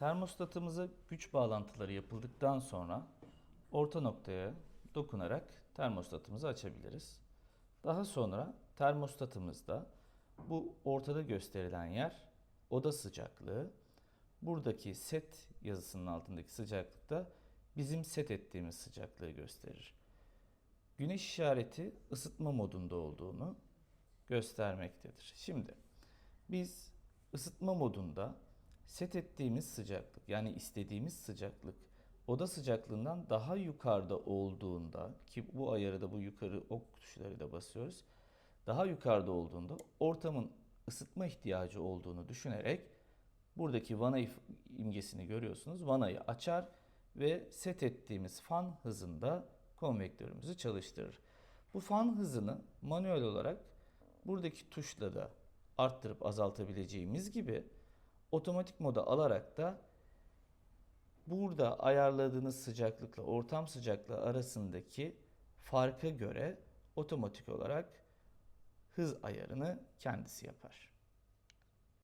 Termostatımıza güç bağlantıları yapıldıktan sonra orta noktaya dokunarak termostatımızı açabiliriz. Daha sonra termostatımızda bu ortada gösterilen yer oda sıcaklığı. Buradaki set yazısının altındaki sıcaklıkta bizim set ettiğimiz sıcaklığı gösterir. Güneş işareti ısıtma modunda olduğunu göstermektedir. Şimdi biz ısıtma modunda set ettiğimiz sıcaklık yani istediğimiz sıcaklık oda sıcaklığından daha yukarıda olduğunda ki bu ayarı da bu yukarı ok tuşları da basıyoruz. Daha yukarıda olduğunda ortamın ısıtma ihtiyacı olduğunu düşünerek buradaki vana imgesini görüyorsunuz. Vanayı açar ve set ettiğimiz fan hızında konvektörümüzü çalıştırır. Bu fan hızını manuel olarak buradaki tuşla da arttırıp azaltabileceğimiz gibi otomatik moda alarak da burada ayarladığınız sıcaklıkla ortam sıcaklığı arasındaki farka göre otomatik olarak hız ayarını kendisi yapar.